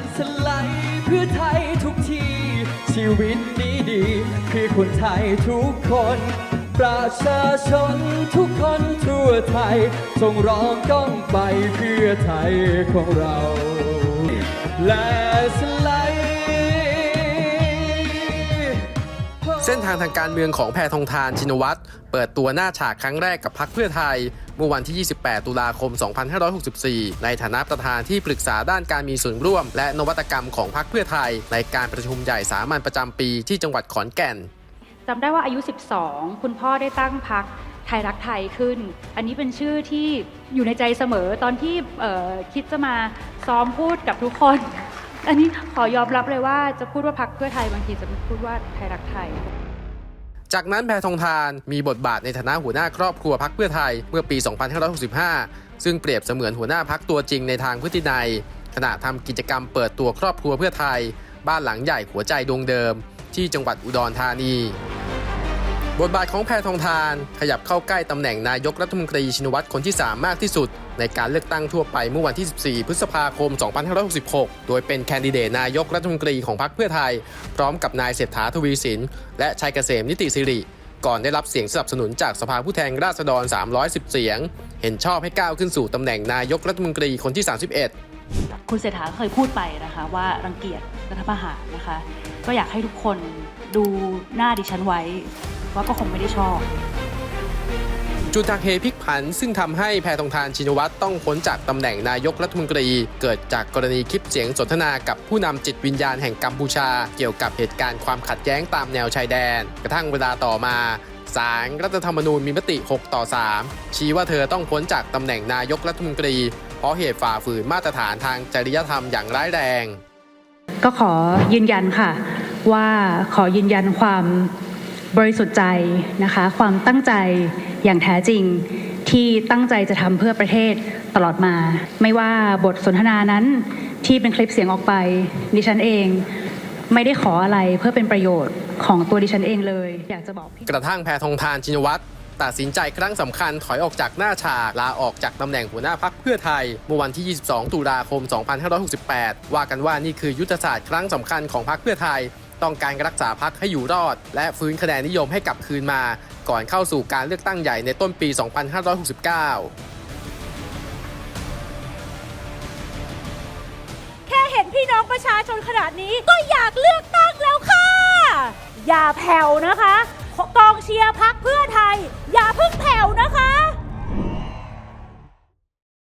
นสไลด์เพื่อไทยทุกที ชีวิตนี้ดี คือคนไทยทุกคน ประชาชนทุกคนทั่วไทยส่งร้องก้องไปเพื่อไทยของเรา และสไลด์ เส้นทางทางการเมืองของแพทองทานชินวัตรเปิดตัวหน้าฉากครั้งแรกกับพรรคเพื่อไทย เมื่อวันที่ 28 ตุลาคม 2564 ในฐานะประธานที่ปรึกษาด้านการมีส่วนร่วม และนวัตกรรมของพรรคเพื่อไทย ในการประชุมใหญ่สามัญประจำปีที่จังหวัดขอนแก่นจำได้ว่าอายุ 12 คุณพ่อได้ตั้งพักไทยรักไทยขึ้น อันนี้เป็นชื่อที่อยู่ในใจเสมอตอนที่คิดจะมาซ้อมพูดกับทุกคน อันนี้ขอยอมรับเลยว่าจะพูดว่าพักเพื่อไทยบางทีจะไม่พูดว่าไทยรักไทย จากนั้นแพทองทานมีบทบาทในฐานะหัวหน้าครอบครัวพักเพื่อไทยเมื่อปี 2565 ซึ่งเปรียบเสมือนหัวหน้าพักตัวจริงในทางพฤตินัยขณะทำกิจกรรมเปิดตัวครอบครัวเพื่อไทย บ้านหลังใหญ่หัวใจดวงเดิม ที่จังหวัดอุดรธานี บทบาทของแพทองทานขยับเข้าใกล้ตำแหน่งนายกรัฐมนตรีชินวัตรคนที่ 3 มากที่สุด ในการเลือกตั้งทั่วไปเมื่อวันที่ 14 พฤษภาคม 2566 โดยเป็นแคนดิเดตนายกรัฐมนตรีของพรรคเพื่อไทย พร้อมกับนายเศรษฐาทวีสิน และชัยเกษมนิติสิริ ก่อนได้รับเสียงสนับสนุนจากสภาผู้แทนราษฎร 310 เสียง เห็นชอบให้ก้าวขึ้นสู่ตำแหน่งนายกรัฐมนตรีคนที่ 31 คุณเศรษฐาเคยพูดไปนะคะว่ารังเกียจรัฐประหารนะคะ ก็อยากให้ทุกคนดูหน้าดิฉันไว้ ว่าก็คงไม่ได้ชอบ จุดหักเหพลิกผันซึ่งทำให้แพทองทานชินวัตรต้องพ้นจากตำแหน่งนายกรัฐมนตรี เกิดจากกรณีคลิปเสียงสนทนากับผู้นำจิตวิญญาณแห่งกัมพูชา เกี่ยวกับเหตุการณ์ความขัดแย้งตามแนวชายแดน กระทั่งเวลาต่อมาศาลรัฐธรรมนูญมีมติ 6 ต่อ 3 ชี้ว่าเธอต้องพ้นจากตำแหน่งนายกรัฐมนตรี เพราะเหตุฝ่าฝืนมาตรฐานทางจริยธรรมอย่างร้ายแรง ก็ขอยืนยันค่ะ ว่าขอยืนยันความ บริสุทธิ์ใจนะคะ ความตั้งใจอย่างแท้จริงที่ตั้งใจจะทำเพื่อประเทศตลอดมา ไม่ว่าบทสนทนานั้นที่เป็นคลิปเสียงออกไป ดิฉันเองไม่ได้ขออะไรเพื่อเป็นประโยชน์ของตัวดิฉันเองเลย อยากจะบอกกระทั่งแพทองทานชินวัตรตัดสินใจครั้งสำคัญถอยออกจากหน้าฉาก ลาออกจากตำแหน่งหัวหน้าพักเพื่อไทย เมื่อวันที่ 22 ตุลาคม 2568 ว่ากันว่านี่คือยุทธศาสตร์ครั้งสำคัญของพักเพื่อไทย ต้องการรักษาพักให้อยู่รอด และฟื้นคะแนนนิยมให้กลับคืนมา ก่อนเข้าสู่การเลือกตั้งใหญ่ในต้นปี 2569แค่เห็นพี่น้องประชาชนขนาดนี้ก็อยากเลือกตั้งแล้วค่ะ อย่าแผ่วนะคะกองเชียร์พักเพื่อไทยอย่าเพิ่งแผ่วนะคะ